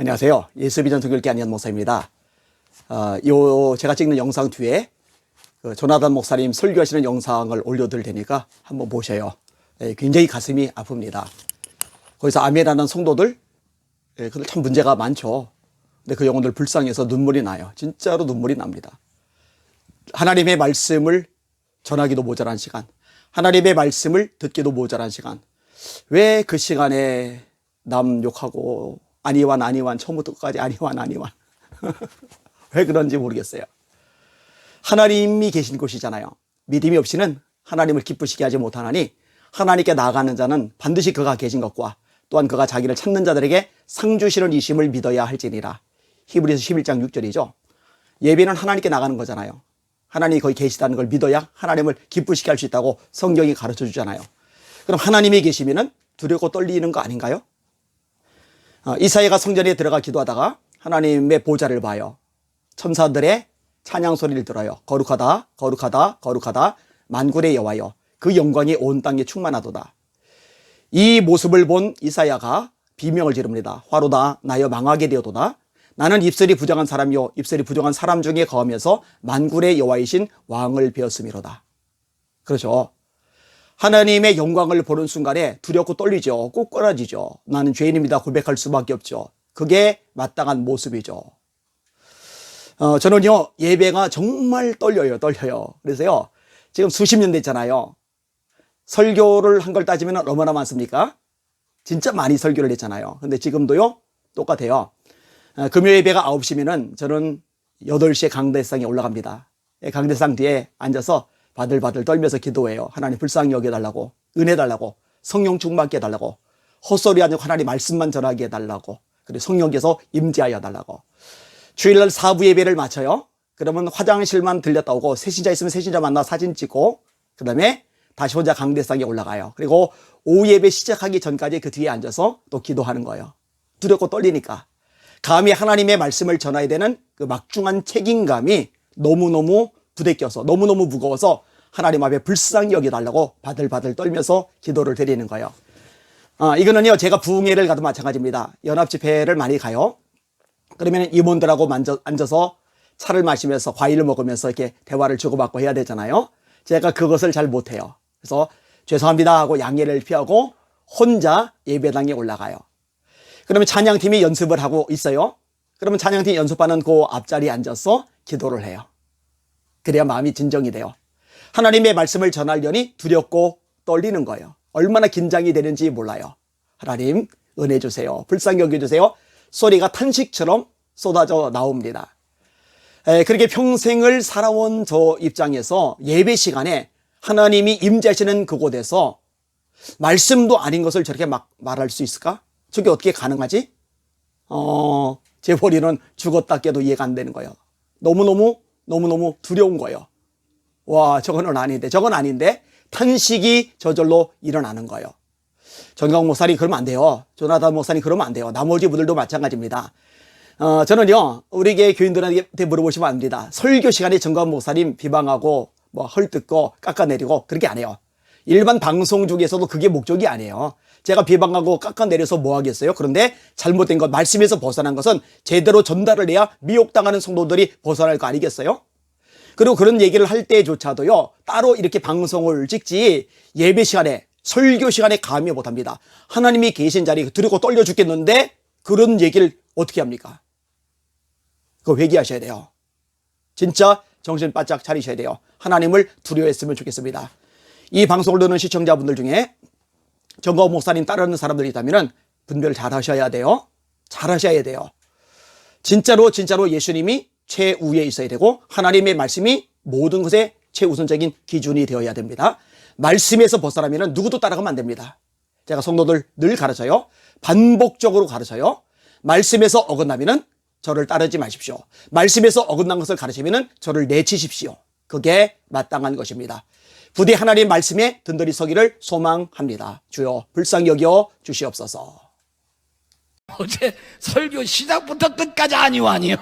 안녕하세요. 예수비전 성교육계 안현 목사입니다. 어, 요 제가 찍는 영상 뒤에 그 조나단 목사님 설교하시는 영상을 올려드릴 테니까 한번 보셔요. 예, 굉장히 가슴이 아픕니다. 거기서 아멘하는 성도들, 예, 그들 참 문제가 많죠. 근데 그 영혼들 불쌍해서 눈물이 나요. 진짜로 눈물이 납니다. 하나님의 말씀을 전하기도 모자란 시간, 하나님의 말씀을 듣기도 모자란 시간, 왜 그 시간에 남 욕하고 아니완 아니완 처음부터 끝까지 아니완 아니완 왜 그런지 모르겠어요. 하나님이 계신 곳이잖아요. 믿음이 없이는 하나님을 기쁘시게 하지 못하나니 하나님께 나아가는 자는 반드시 그가 계신 것과 또한 그가 자기를 찾는 자들에게 상 주시는 이심을 믿어야 할지니라. 히브리서 11장 6절이죠. 예배는 하나님께 나가는 거잖아요. 하나님이 거기 계시다는 걸 믿어야 하나님을 기쁘시게 할 수 있다고 성경이 가르쳐 주잖아요. 그럼 하나님이 계시면은 두렵고 떨리는 거 아닌가요? 어, 이사야가 성전에 들어가 기도하다가 하나님의 보좌를 봐요. 천사들의 찬양 소리를 들어요. 거룩하다, 거룩하다, 거룩하다, 만군의 여호와여. 그 영광이 온 땅에 충만하도다. 이 모습을 본 이사야가 비명을 지릅니다. 화로다, 나여 망하게 되어도다. 나는 입술이 부정한 사람이요, 입술이 부정한 사람 중에 거하면서 만군의 여호와이신 왕을 배웠음이로다. 그렇죠. 하나님의 영광을 보는 순간에 두렵고 떨리죠. 꼬꾸라지죠. 나는 죄인입니다. 고백할 수밖에 없죠. 그게 마땅한 모습이죠. 어, 저는요, 예배가 정말 떨려요, 떨려요. 그래서요, 지금 수십 년 됐잖아요. 설교를 한 걸 따지면 얼마나 많습니까? 진짜 많이 설교를 했잖아요. 근데 지금도요, 똑같아요. 어, 금요 예배가 9시면은 저는 8시에 강대상에 올라갑니다. 예, 강대상 뒤에 앉아서 바들바들 떨면서 기도해요. 하나님 불쌍히 여겨달라고, 은혜 달라고, 성령 충만케 해달라고, 헛소리 하지 하나님 말씀만 전하게 해달라고, 그리고 성령께서 임재하여 달라고. 주일날 사부 예배를 마쳐요. 그러면 화장실만 들렸다 오고 세신자 있으면 세신자 만나 사진 찍고 그 다음에 다시 혼자 강대상에 올라가요. 그리고 오후 예배 시작하기 전까지 그 뒤에 앉아서 또 기도하는 거예요. 두렵고 떨리니까. 감히 하나님의 말씀을 전해야 되는 그 막중한 책임감이 너무너무 부대껴서 너무너무 무거워서 하나님 앞에 불쌍히 여겨달라고 바들바들 떨면서 기도를 드리는 거예요. 아, 이거는요, 제가 부흥회를 가도 마찬가지입니다. 연합집회를 많이 가요. 그러면 임원들하고 만져, 앉아서 차를 마시면서 과일을 먹으면서 이렇게 대화를 주고받고 해야 되잖아요. 제가 그것을 잘 못해요. 그래서 죄송합니다 하고 양해를 피하고 혼자 예배당에 올라가요. 그러면 찬양팀이 연습을 하고 있어요. 그러면 찬양팀 연습하는 그 앞자리에 앉아서 기도를 해요. 그래야 마음이 진정이 돼요. 하나님의 말씀을 전하려니 두렵고 떨리는 거예요. 얼마나 긴장이 되는지 몰라요. 하나님, 은혜 주세요. 불쌍히 여겨주세요. 소리가 탄식처럼 쏟아져 나옵니다. 에, 그렇게 평생을 살아온 저 입장에서 예배 시간에 하나님이 임재하시는 그곳에서 말씀도 아닌 것을 저렇게 막 말할 수 있을까? 저게 어떻게 가능하지? 어, 제 머리는 죽었다 깨도 이해가 안 되는 거예요. 너무너무, 너무너무 두려운 거예요. 와, 저거는 아닌데, 저건 아닌데, 탄식이 저절로 일어나는 거예요. 정강 목사님 그러면 안 돼요. 조나단 목사님 그러면 안 돼요. 나머지 분들도 마찬가지입니다. 어, 저는요, 우리 교 교인들한테 물어보시면 안 됩니다. 설교 시간에 정강 목사님 비방하고, 뭐, 헐뜯고, 깎아내리고, 그렇게 안 해요. 일반 방송 중에서도 그게 목적이 아니에요. 제가 비방하고 깎아내려서 뭐 하겠어요? 그런데 잘못된 것, 말씀에서 벗어난 것은 제대로 전달을 해야 미혹당하는 성도들이 벗어날 거 아니겠어요? 그리고 그런 얘기를 할 때조차도요, 따로 이렇게 방송을 찍지, 예배 시간에, 설교 시간에 감히 못합니다. 하나님이 계신 자리 두렵고 떨려 죽겠는데, 그런 얘기를 어떻게 합니까? 그거 회개하셔야 돼요. 진짜 정신 바짝 차리셔야 돼요. 하나님을 두려워했으면 좋겠습니다. 이 방송을 듣는 시청자분들 중에 정거 목사님 따르는 사람들이 있다면 분별 잘 하셔야 돼요. 잘 하셔야 돼요. 진짜로 진짜로 예수님이 최우에 있어야 되고 하나님의 말씀이 모든 것의 최우선적인 기준이 되어야 됩니다. 말씀에서 벗어나면 누구도 따라가면 안 됩니다. 제가 성도들 늘 가르쳐요. 반복적으로 가르쳐요. 말씀에서 어긋나면은 저를 따르지 마십시오. 말씀에서 어긋난 것을 가르치면은 저를 내치십시오. 그게 마땅한 것입니다. 부디 하나님 말씀에 든든히 서기를 소망합니다. 주여 불쌍히 여겨 주시옵소서. 어제 설교 시작부터 끝까지 아니오 아니요.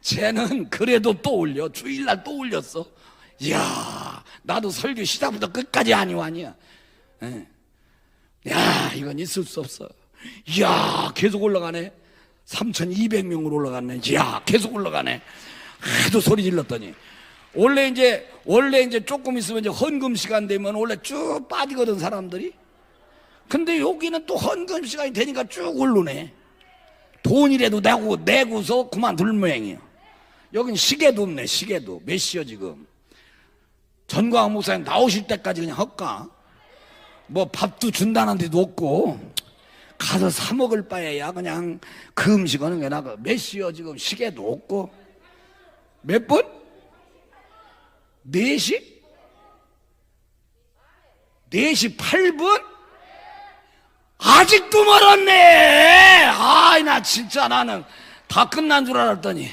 쟤는 그래도 또 올려 주일날 또 올렸어. 이야 나도 설교 시작부터 끝까지 아니오 아니야. 예. 야 이건 있을 수 없어. 이야 계속 올라가네 3200명으로 올라갔네 이야 계속 올라가네 하도 소리 질렀더니 원래 이제 원래 이제 조금 있으면 이제 헌금 시간 되면 원래 쭉 빠지거든 사람들이 근데 여기는 또 헌금 시간이 되니까 쭉 오르네 돈이라도 내고 내고서 그만둘 모양이에요. 여긴 시계도 없네 시계도. 몇 시요 지금? 전광 목사님 나오실 때까지 그냥 할까 뭐 밥도 준다는 데도 없고. 가서 사 먹을 바에야 그냥 그 음식은 그냥 나가 몇 시요 지금 시계도 없고. 몇 분? 네시? 네시 8분? 아직도 멀었네. 아이 나 진짜 나는 다 끝난 줄 알았더니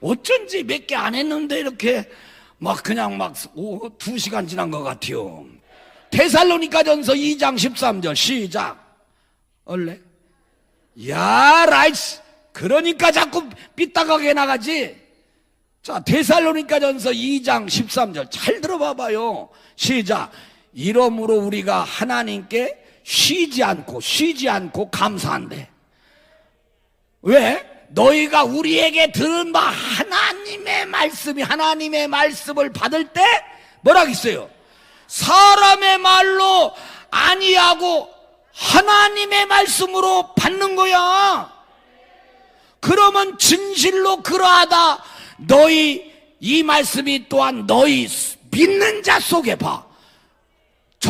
어쩐지 몇 개 안 했는데 이렇게 막 그냥 막두 시간 지난 것 같아요. 데살로니가 전서 2장 13절 시작. 얼레? 야 라이스. 그러니까 자꾸 삐딱하게 나가지. 자 데살로니가 전서 2장 13절. 잘 들어봐봐요. 시작. 이러므로 우리가 하나님께 쉬지 않고 쉬지 않고 감사한대 왜? 너희가 우리에게 들은 바 하나님의 말씀이 하나님의 말씀을 받을 때 뭐라고 있어요? 사람의 말로 아니하고 하나님의 말씀으로 받는 거야. 그러면 진실로 그러하다. 너희 이 말씀이 또한 너희 믿는 자 속에 봐.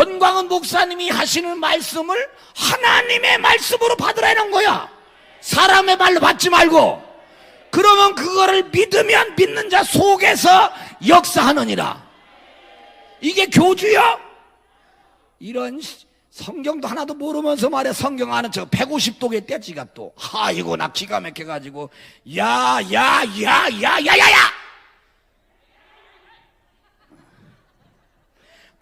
전광은 목사님이 하시는 말씀을 하나님의 말씀으로 받으라는 거야. 사람의 말로 받지 말고. 그러면 그거를 믿으면 믿는 자 속에서 역사하느니라. 이게 교주야? 이런 시- 성경도 하나도 모르면서 말해 성경 아는 척 150독의 떼지가 또 아이고 나 기가 막혀가지고 야 야 야 야 야 야야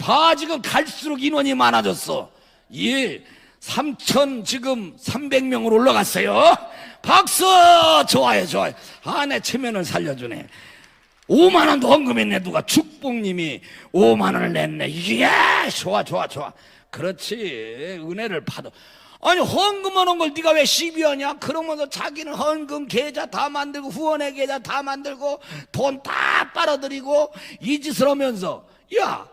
봐 지금 갈수록 인원이 많아졌어. 예 3천 지금 300명으로 올라갔어요. 박수! 좋아요 좋아요. 아 내 체면을 살려주네. 5만 원도 헌금했네 누가. 축복님이 5만 원을 냈네. 이야 좋아 좋아 좋아. 그렇지. 은혜를 받아. 아니 헌금하는 걸 네가 왜 시비하냐? 그러면서 자기는 헌금 계좌 다 만들고 후원의 계좌 다 만들고 돈 다 빨아들이고 이 짓을 하면서. 야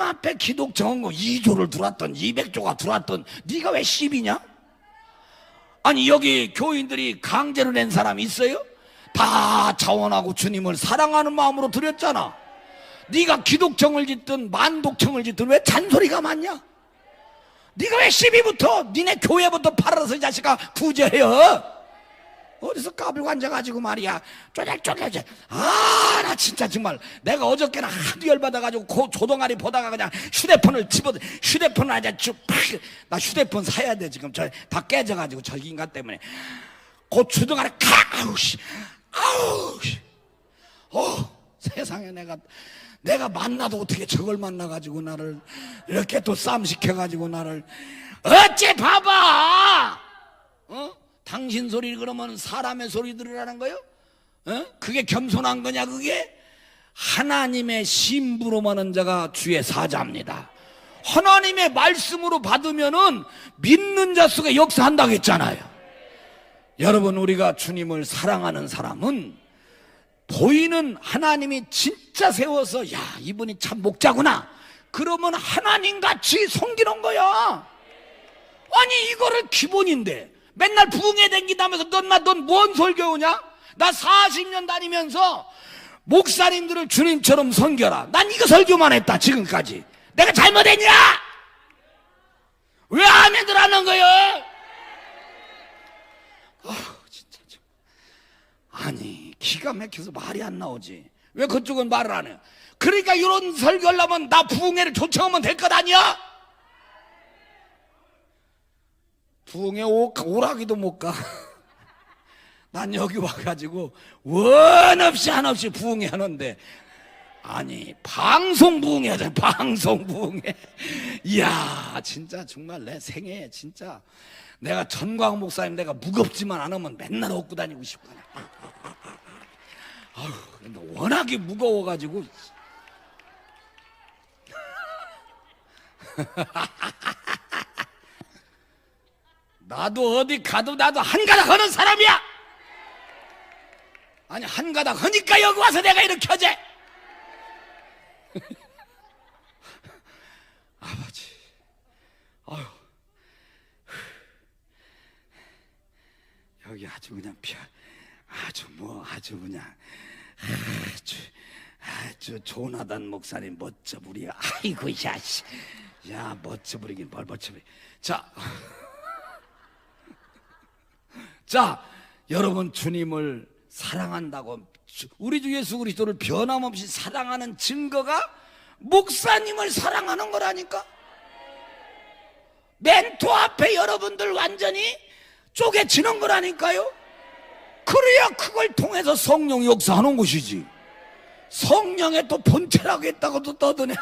하나님 앞에 기독정 헌금 2조를 들어왔던 200조가 들어왔던 네가 왜 시비냐 아니 여기 교인들이 강제로 낸 사람 있어요? 다 자원하고 주님을 사랑하는 마음으로 드렸잖아. 네가 기독청을 짓든 만독청을 짓든 왜 잔소리가 많냐? 네가 왜 시비부터 니네 교회부터 팔아서 이 자식아 구제해요? 어디서 까불고 앉아가지고 말이야. 쪼잘쪼잘쪼 아나 진짜 정말 내가 어저께는 하도 열받아가지고 그 조동아리 보다가 그냥 휴대폰을 집어 휴대폰을 아주 쭉 나 휴대폰 사야 돼 지금. 저 다 깨져가지고 저 인간 때문에. 그 주둥아리 카 아우 씨. 아우 씨. 어, 세상에 내가 내가 만나도 어떻게 저걸 만나가지고 나를 이렇게 또 싸움 시켜가지고 나를. 어째 봐봐! 어? 당신 소리 그러면 사람의 소리 들으라는 거요? 어? 그게 겸손한 거냐 그게? 하나님의 신부로 하는 자가 주의 사자입니다. 하나님의 말씀으로 받으면은 믿는 자 속에 역사한다고 했잖아요. 여러분 우리가 주님을 사랑하는 사람은 보이는 하나님이 진짜 세워서 야 이분이 참 목자구나 그러면 하나님 같이 섬기는 거야 아니 이거를 기본인데 맨날 부흥회 댕기다면서 넌나넌뭔 설교우냐? 나 40년 다니면서 목사님들을 주님처럼 섬겨라. 난 이거 설교만 했다 지금까지. 내가 잘못했냐? 왜 아멘들 하는 거예요? 아 진짜 좀. 아니 기가 막혀서 말이 안 나오지. 왜 그쪽은 말을 안 해요? 그러니까 이런 설교를 하면 나 부흥회를 초청하면 될 것 아니야 부흥회 오, 오라기도 못 가. 난 여기 와가지고 원 없이 한없이 부흥회 하는데. 아니 방송 부흥회 하자. 방송 부흥회 이야 진짜 정말 내 생애 진짜. 내가 전광 목사님 내가 무겁지만 않으면 맨날 얻고 다니고 싶구나. 아유 근데 워낙에 무거워가지고 나도 어디 가도 나도 한 가닥 하는 사람이야. 아니 한 가닥 하니까 여기 와서 내가 이렇게 하지. 아버지, 아유, 여기 아주 그냥 펴, 아주 뭐 아주 그냥 아주 아주 조나단 목사님 멋져 부려. 아이고 야씨, 야 멋져 부리긴 뭘 멋져 부리. 자. 자, 여러분 주님을 사랑한다고 주- 우리 주 예수 그리스도를 변함없이 사랑하는 증거가 목사님을 사랑하는 거라니까. 멘토 앞에 여러분들 완전히 쪼개치는 거라니까요. 그래야 그걸 통해서 성령 역사하는 것이지. 성령의 또 본체라고 했다고도 떠드네.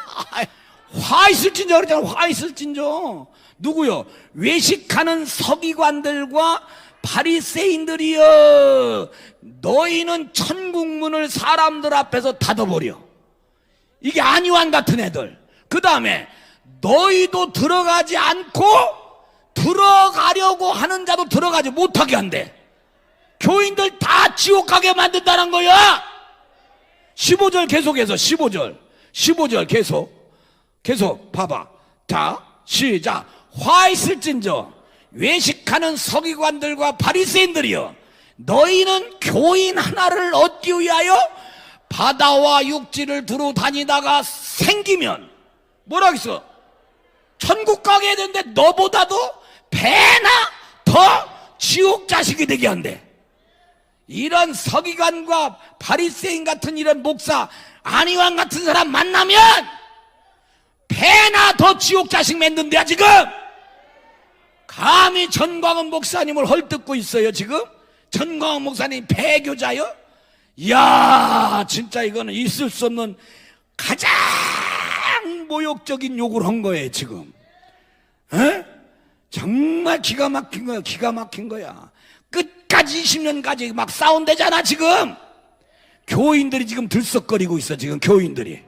화 있을진저 그러잖아. 화 있을진저. 누구요? 외식하는 서기관들과 바리새인들이여. 너희는 천국 문을 사람들 앞에서 닫아버려. 이게 안유한 같은 애들. 그 다음에 너희도 들어가지 않고 들어가려고 하는 자도 들어가지 못하게 한대. 교인들 다 지옥 가게 만든다는 거야. 15절 계속해서 15절 15절 계속 계속 봐봐 자 시작 화 있을진저 외식하는 서기관들과 바리새인들이여 너희는 교인 하나를 얻기 위하여 바다와 육지를 두루 다니다가 생기면 뭐라겠어? 천국 가게 되는데 너보다도 배나 더 지옥 자식이 되게 한대. 이런 서기관과 바리새인 같은 이런 목사 안희왕 같은 사람 만나면 배나 더 지옥 자식 맺는데야 지금 감히 전광훈 목사님을 헐뜯고 있어요 지금? 전광훈 목사님 배교자요? 이야 진짜 이거는 있을 수 없는 가장 모욕적인 욕을 한 거예요 지금. 에? 정말 기가 막힌 거야 기가 막힌 거야. 끝까지 20년까지 막 싸운대잖아 지금. 교인들이 지금 들썩거리고 있어 지금 교인들이.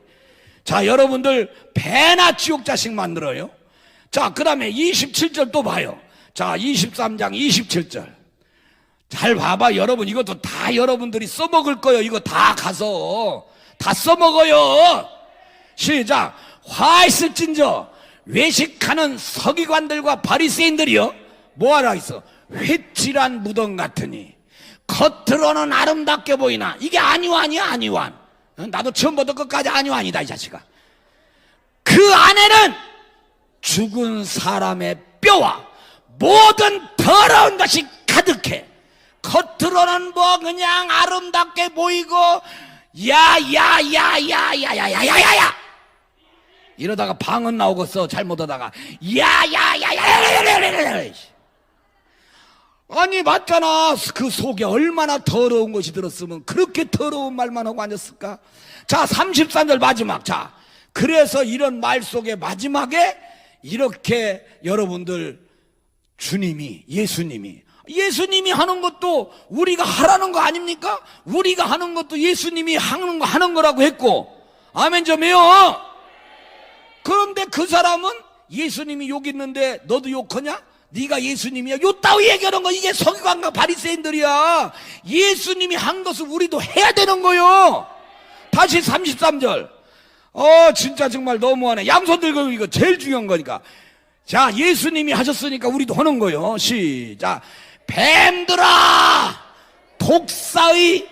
자 여러분들 배나 지옥 자식 만들어요 자 그 다음에 27절 또 봐요. 자 23장 27절. 잘 봐봐 여러분. 이것도 다 여러분들이 써먹을 거예요. 이거 다 가서. 다 써먹어요. 시작. 화 있을진저. 외식하는 서기관들과 바리새인들이요 뭐하라 있어? 회칠한 무덤 같으니. 겉으로는 아름답게 보이나. 이게 아니완이야 아니완 어? 나도 처음부터 끝까지 아니완이다 이 자식아. 그 안에는 죽은 사람의 뼈와 모든 더러운 것이 가득해 겉으로는 뭐 그냥 아름답게 보이고 야야야야야야야야야야 이러다가 방언 나오겠어 잘못하다가 야야야야야야야야 아니 맞잖아 그 속에 얼마나 더러운 것이 들었으면 그렇게 더러운 말만 하고 앉았을까 자 33절 마지막 자 그래서 이런 말 속에 마지막에 이렇게 여러분들 주님이 예수님이 예수님이 하는 것도 우리가 하라는 거 아닙니까? 우리가 하는 것도 예수님이 하는 거 하는 거라고 했고 아멘 좀 해요 그런데 그 사람은 예수님이 욕 있는데 너도 욕하냐? 네가 예수님이야. 요 따위 얘기하는 거 이게 서기관과 바리새인들이야. 예수님이 한 것을 우리도 해야 되는 거요. 다시 33절. 어 진짜 정말 너무하네. 양손 들고 이거 제일 중요한 거니까. 자 예수님이 하셨으니까 우리도 하는 거요. 시작. 뱀들아 독사의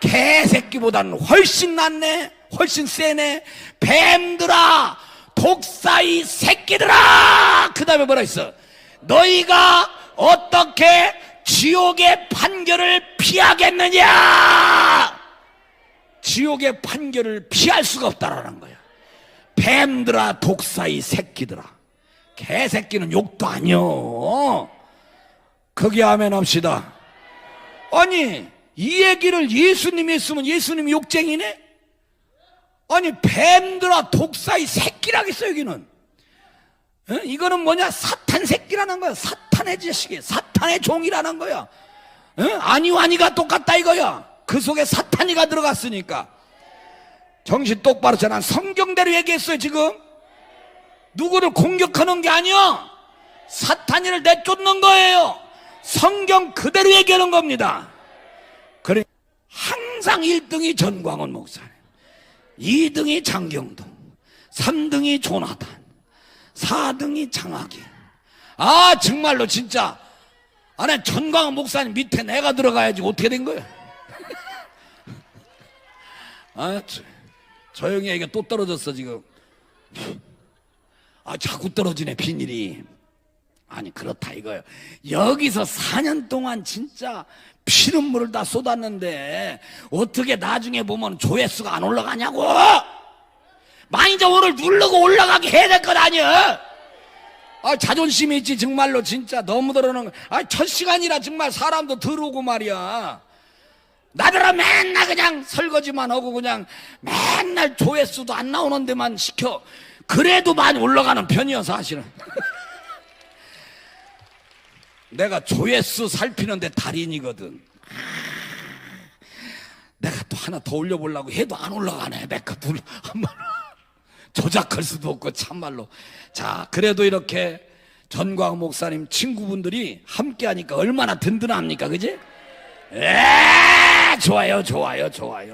개새끼보다는 훨씬 낫네. 훨씬 세네. 뱀들아, 독사의 새끼들아! 그 다음에 뭐라 했어? 너희가 어떻게 지옥의 판결을 피하겠느냐? 지옥의 판결을 피할 수가 없다라는 거야. 뱀들아, 독사의 새끼들아. 개새끼는 욕도 아니여. 거기 아멘 합시다. 아니, 이 얘기를 예수님이 했으면 예수님이 욕쟁이네? 아니 뱀들아 독사의 새끼라겠어 여기는 어? 이거는 뭐냐 사탄 새끼라는 거야 사탄의 자식이 사탄의 종이라는 거야 어? 아니와니가 똑같다 이거야 그 속에 사탄이가 들어갔으니까 정신 똑바로 차난 성경대로 얘기했어요 지금 누구를 공격하는 게 아니야 사탄이를 내쫓는 거예요. 성경 그대로 얘기하는 겁니다. 그래 항상 1등이 전광훈 목사님, 2등이 장경동, 3등이 조나단, 4등이 장학이. 아 정말로 진짜 아니 전광훈 목사님 밑에 내가 들어가야지 어떻게 된 거야? 아 저, 조용히 해 이게 또 떨어졌어 지금. 아 자꾸 떨어지네 비닐이. 아니 그렇다 이거요. 여기서 4년 동안 진짜 피눈물을 다 쏟았는데 어떻게 나중에 보면 조회수가 안 올라가냐고. 저거를 누르고 올라가게 해야 될 것 아니야. 아 자존심이 있지 정말로 진짜 너무 들어는 아 첫 시간이라 정말 사람도 들어오고 말이야. 나더러 맨날 그냥 설거지만 하고 그냥 맨날 조회수도 안 나오는 데만 시켜. 그래도 많이 올라가는 편이야 사실은. 내가 조회수 살피는데 달인이거든. 아, 내가 또 하나 더 올려보려고 해도 안 올라가네. 메카 둘, 한말로. 조작할 수도 없고, 참말로. 자, 그래도 이렇게 전광 목사님 친구분들이 함께 하니까 얼마나 든든합니까? 그지? 에 좋아요, 좋아요, 좋아요.